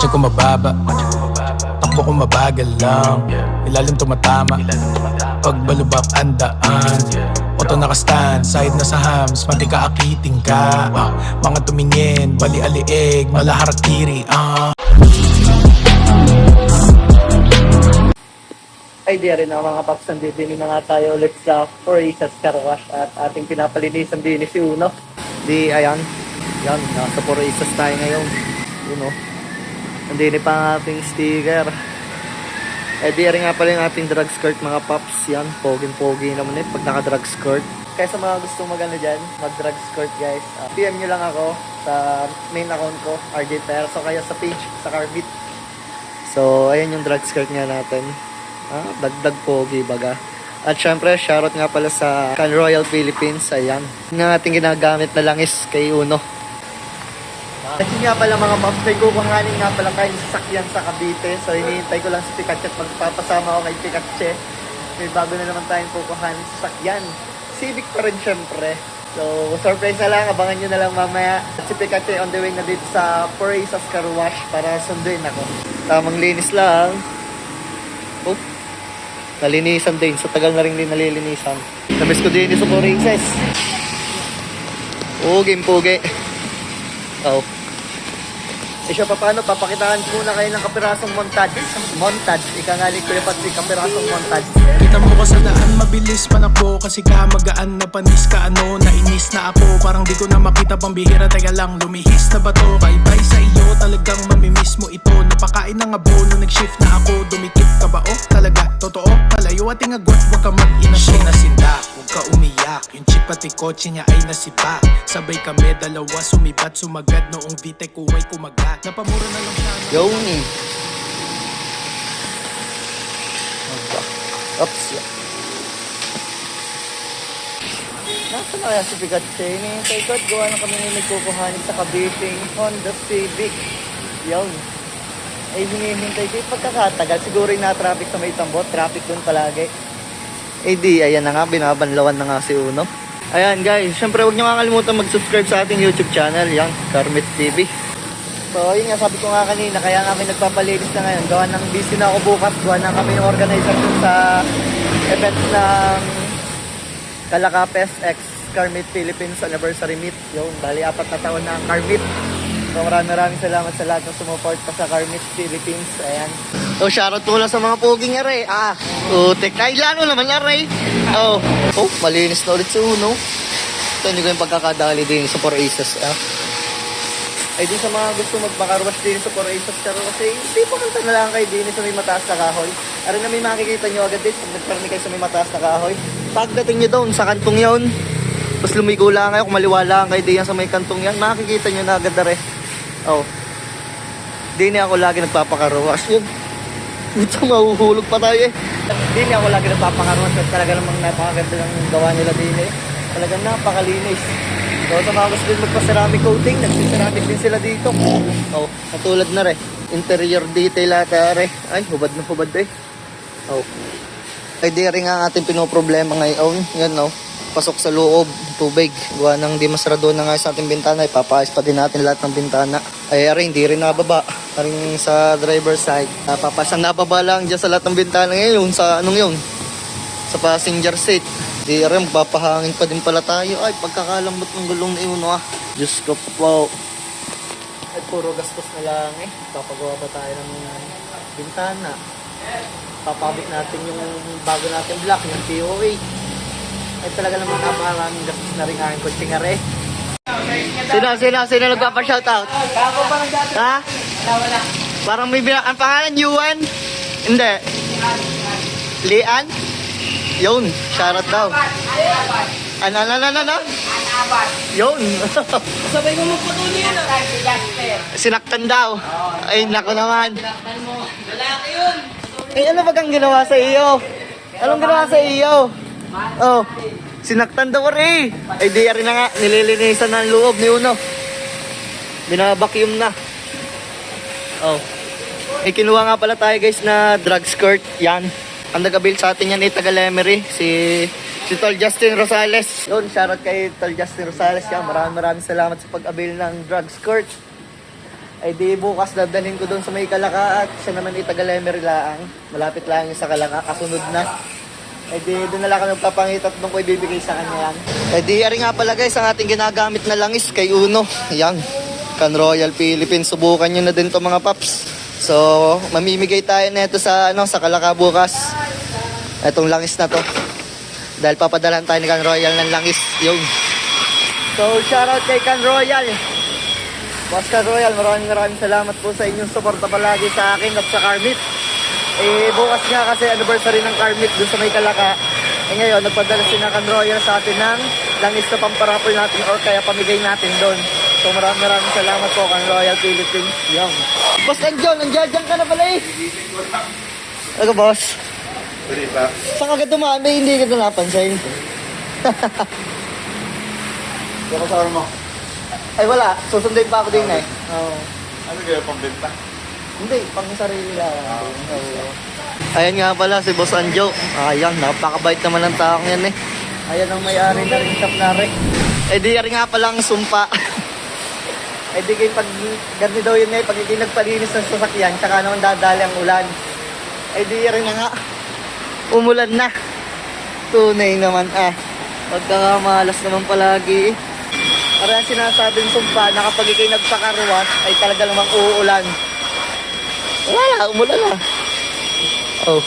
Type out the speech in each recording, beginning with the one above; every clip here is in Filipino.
Kotse ko mababa Takbo ko mabagal lang Ilalim tumatama Pag balubak ang daan Auto nakastand, side na sa hams Mati ka akiting ka Ah, Mga tumingin, bali aliig Malaharak kiri ah. Ay, di rin ang mga paps, nandito din na nga tayo ulit sa Forisas Car Wash at ating pinapalinisan din si Uno. Di, ayan. Yan, nasa Forisas tayo ngayon. Yun o. Nandini pa ang ating sticker. Eh, di nga pala yung ating drug skirt mga paps. Yan, poging-pogi naman eh pag naka-drug skirt. Kaya sa mga gusto magano dyan, mag-drug skirt guys, ah, PM nyo lang ako sa main account ko, RJ Ter. So, kaya sa page, sa Carbit. So, ayan yung drug skirt nga natin. Ah, dagdag pogi baga. At syempre, shoutout nga pala sa Can Royal Philippines. Ayan. Yung ating ginagamit na langis kay Uno. Kasi nga pala mga ma'am, may kukuhanin nga pala kayo sasakyan sa Cavite. So, hinihintay ko lang si Pikachu at magpapasama ako kay Pikachu. May bago na naman tayong kukuhanin sasakyan. Civic pa rin syempre. So, surprise na lang. Abangan nyo na lang mamaya. Si Pikachu on the way na dito sa Poraisas Car Wash para sunduin ako. Tamang linis lang. Oh, nalinisan din. Sa tagal na rin din nalilinisan. Namiss ko din sa Poraisas. Oo, game pogi. Oh. Eh siya pa paano, papakitaan ko muna kayo ng kapirasong montage. Montage, ika nga ko yung pati kapirasong montage. Kita mo ko sa daan, mabilis manakbo Kasi ka magaan na panis ka ano? Nainis na ako, parang di ko na makita pambihira Teka lang, lumihis na ba to? Bye-bye sa iyo, talagang mamimiss mo ito. Napakain ng abono, nag-shift na ako. Dumikit ka ba? Oh? Talaga, totoo? Malayo ating agwat, huwag ka mag-ina. Siya nasinda, huwag ka umiyak. Yung chick pati kotse niya ay nasipa. Sabay kami, dalawa sumibat Sumagad. Noong VTEC ko ay kumagat Napamura na lang siya Yung. Oops. Nasa na kaya si Pikachu? Hinihintay ko at gawa na kami na nagkukuhanin sa kabiting Honda Civic. Yun. Ay hinihintay ko yung pagkakatagal. Siguro yung na-traffic sa may tambot. Traffic dun palagi. Eh di, ayan na nga. Binabanlawan na nga si Uno. Ayan guys, syempre huwag niyo kakalimutan mag-subscribe sa ating YouTube channel. Yan, Carmet TV. So, yun nga, sabi ko nga kanina, kaya kami nagpapalinis na ngayon. Gawa ng busy na ako bukas, gawa na kami yung organizer sa events ng Kalakapes X Carmit Philippines Anniversary Meet. Yun, bali apat na taon na ang Carmit. So, maraming maraming salamat sa lahat ng sumuport pa sa Carmit Philippines. Ayan. So, shoutout muna sa mga poging are. Ah, utek. Ay, lalo naman are. Oh, oh, malinis na ulit sa uno. Ito, ko yung pagkakadali din sa Four Aces. Ah. Ay di sa mga gusto magpakarwas din sa Coraisas Charo kasi hindi pumunta na lang kayo din sa may mataas na kahoy. Arin na may makikita nyo agad din pag nagparni kayo sa may mataas na kahoy. Pagdating nyo doon sa kantong yun, tapos lumigo lang kayo, kung maliwa lang kayo diyan sa may kantong yan, makikita nyo na agad na. Oh. Di na ako lagi nagpapakarwas yun. Ito mahuhulog pa tayo eh. Di na ako lagi nagpapakarwas at talaga namang napakaganda ng gawa nila din eh. Talagang napakalinis. So sa mga gusto din magpa-ceramic coating, nagsiceramic din sila dito. Oh, katulad na re. Interior detail ata re. Ay, hubad na hubad eh. Oh. Ay, di rin ang ating pinoproblema ngayon. Yan no. Pasok sa loob, tubig. Gawa ng di masarado na nga sa ating bintana. Ipapaayos pa din natin lahat ng bintana. Ay, rin, hindi rin nababa. Rin sa driver side. Uh, papasang nababa lang dyan sa lahat ng bintana ngayon. Sa anong yun? Sa passenger seat. Di rin, papahangin pa din pala tayo. Ay, pagkakalambot ng gulong na yun, ah. Diyos ko po. Ay, puro gastos na lang eh. Papagawa pa tayo ng bintana. Papabit natin yung bago natin block, yung POA. Ay, talaga naman napakaraming gastos na rin nga rin. Sino, sino, sino nagpapa-shoutout? Kako pa ng dati. Ha? Wala, wala. Parang may bilang, ang pangalan, Yuan? Hindi. Lian? Yun, shoutout daw. Ano, ano, ano, ano? Yun. Sabay mo magpatuloy yun ah. Sinaktan daw. Ay, nako naman. Lalaki yun. Eh, ano ba kang ginawa sa iyo? Anong ginawa sa iyo? Oh, sinaktan daw rin. Ay, di rin na nga. Nililinisan na ang loob ni Uno. Binabacuum na. Oh. Eh, kinuha nga pala tayo guys na drug skirt. Yan. Ang nag-avail sa atin yan ay taga Lemery. Si si Tol Justin Rosales. Yun, shoutout kay Tol Justin Rosales. Yan, maraming maraming salamat sa pag-avail ng drug skirt. Ay di bukas dadalhin ko doon sa may Kalaka at siya naman itagalemer laang. Malapit lang yung sa Kalaka, kasunod na. Ay di doon na lang kami magpapangit at doon ko ibibigay sa kanya yan. Ay di ari nga pala guys ang ating ginagamit na langis kay Uno. Yan. Can Royal Philippines. Subukan nyo na din to mga paps. So, mamimigay tayo nito sa ano sa Kalaka bukas. Itong langis na to. Dahil papadalhan tayo ni Can Royal ng langis. Yung. So, shoutout kay Can Royal. Boss Can Royal, maraming maraming salamat po sa inyong suporta palagi sa akin at sa Carmit. Eh, bukas nga kasi anniversary ng Carmit dun sa may Kalaka. Eh ngayon, nagpadala si Can Royal sa atin ng langis na pamparapol natin or kaya pamigay natin doon. So maraming maraming salamat po Can Royal Philippines. Yung. Boss Enjo, nandiyan ka na pala eh. Ano boss? Pwede ba? Saan ka dumami? Hindi ka na napansin. Ano kasama mo? Ay wala, susundin pa ako din eh. Oo. Ano kaya pambenta? Hindi, pang sarili lang. Oo. Ayan nga pala si Boss Anjo. Ayan, napakabait naman ng taong yan eh. Ayan ang may-ari na rin shop na rin. Eh di rin nga palang sumpa. eh di kayo pag ganito daw yun eh, pag hindi nagpalinis ng sasakyan, tsaka naman dadali ang ulan. Eh di rin na nga. Umulan na. Tunay naman ah. Pagkakamalas naman palagi eh. Para ang sinasabing sumpa na kapag ikay nagpakaruwas ay talaga namang uulan. Wala na, umulan na. Oh.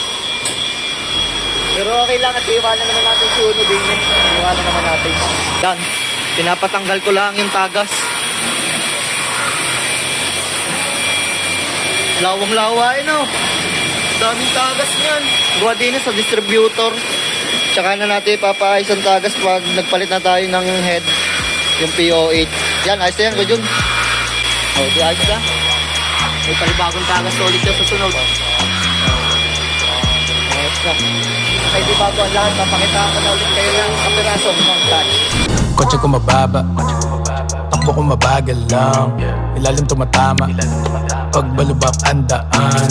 Pero okay lang at iwanan naman natin si Uno din eh. Iwanan naman natin. Yan. Pinapatanggal ko lang yung tagas. Lawang-lawa eh no. Daming tagas niyan. Gawa din sa distributor. Tsaka na natin ipapaayos ang tagas pag nagpalit na tayo ng head. Yung PO8. Yan, ayos na yan, Gujun. Oh, di ayos na. May palibagong tagas ulit na sa sunod. Ayos na. Okay, di bago ang lahat, papakita ko na ulit kayo ng kapiraso ng clutch. Kotse ko mababa Takbo ko mabagal lang Ilalim tumatama Pagbalubak ang daan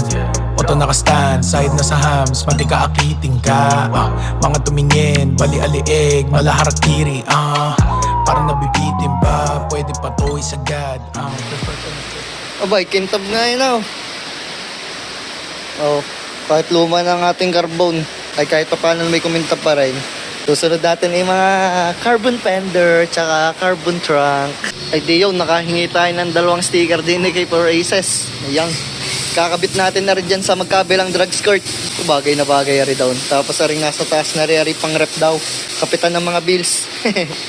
Oto nakastand, side na sa hams Mantika akiting ka Ah, Mga tumingin, bali aliig Malaharak kiri ah. Parang nabibitin ba Pwede pa to isagad ah. ko na- Abay, kintab nga yun oh. Oh, kahit luma ng ating carbon, ay kahit pa paano may kumintab pa rin. Susunod natin yung mga carbon fender, tsaka carbon trunk. Ay di yun, nakahingi tayo ng dalawang sticker din ni kay Aces. Ayan. Kakabit natin na rin dyan sa magkabilang drug skirt. Bagay na bagay rin daw. Tapos rin nasa taas na rin pang rep daw. Kapitan ng mga bills.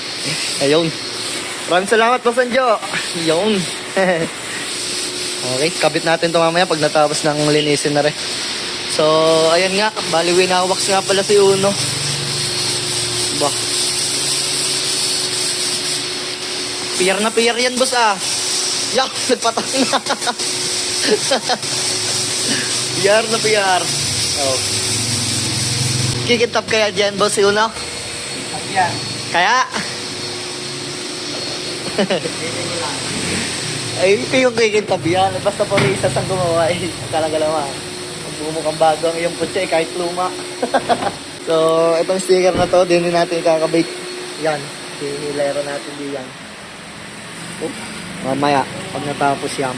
Ayun. Maraming salamat, Boss Anjo. Yun. Okay, kabit natin ito mamaya pag natapos ng linisin na rin. So, ayan nga, bali winawax nga pala si Uno. Ba. Pier na pier yan, boss ah. Yak, nagpatay na. pier na pier. Oh. Kikitap kaya dyan, boss si Uno? Yan. Kaya? Ay, ito yung kikintabi yan. Basta po isa ang gumawa eh. Talaga naman. Pag bumukhang bago ang iyong putya eh, kahit luma. So, itong sticker na to, din din natin kakabake. Yan. Hinilero natin din yan. Oh, mamaya, pag natapos yan.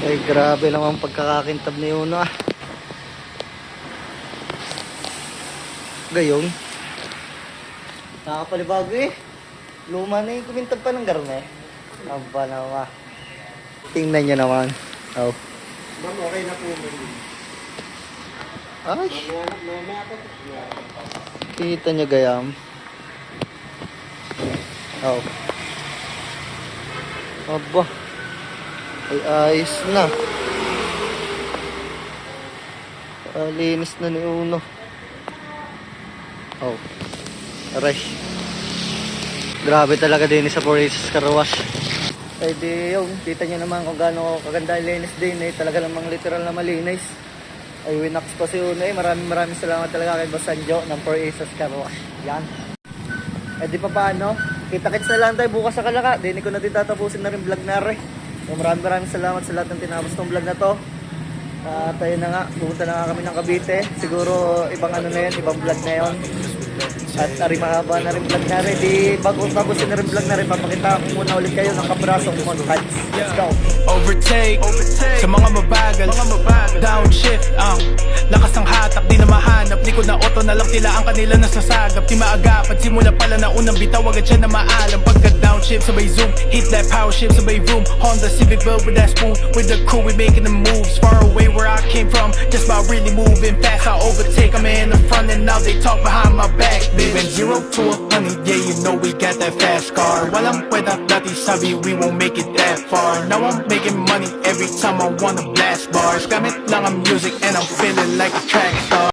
Ay, grabe naman pagkakakintab ni Uno ah. Gayon. Nakapalibago eh. Luma na yung kumintab pa ng garne. Aba naman. Tingnan nyo naman. Oh. Ma'am, okay na po. Ay. Kita nyo gayam. Oh. Aba. Ay, ayos na. Alinis na ni Uno. Oh. Aray. Grabe talaga din sa Porisis Karawash. Ay di yun, kita nyo naman kung gaano kaganda linis din eh. Talaga namang literal na malinis. Ay winax pa si Uno eh. Maraming maraming salamat talaga kay Boss Sanjo ng Porisis Karawash. Yan. Eh di pa paano? Kita-kits na lang tayo bukas sa Kalaka. Dinig ko na din tatapusin na rin vlog na rin. So maraming maraming salamat sa lahat ng tinapos ng vlog na to. At ayun na nga, pumunta na nga kami ng Cavite. Siguro ibang ano na yun, ibang vlog na yun. At ari mahaba na rin vlog na rin. Di bago tapusin na rin vlog na rin. Papakita ko muna ulit kayo ng kabrasong montage. Let's go. Overtake, Sa mga mabagal, Downshift ang Lakas ng hatak, di na mahanap. Likod na auto na lang tila ang kanila nasasagap. Di maagap at simula pala na unang bitaw Agad siya na maalam. Pagka downshift, sabay zoom Hit that power shift, sabay room Honda Civic built with that spoon With the crew, we making the moves. Far away where I came from Just by really moving fast. I overtake, I'm in the front And now they talk behind my back We went zero to a hundred Yeah, you know we got that fast car. Walang pweda sabi we won't make it that far. Now I'm making money every time I wanna blast bars. Gamit lang ang music and I'm feeling like a track star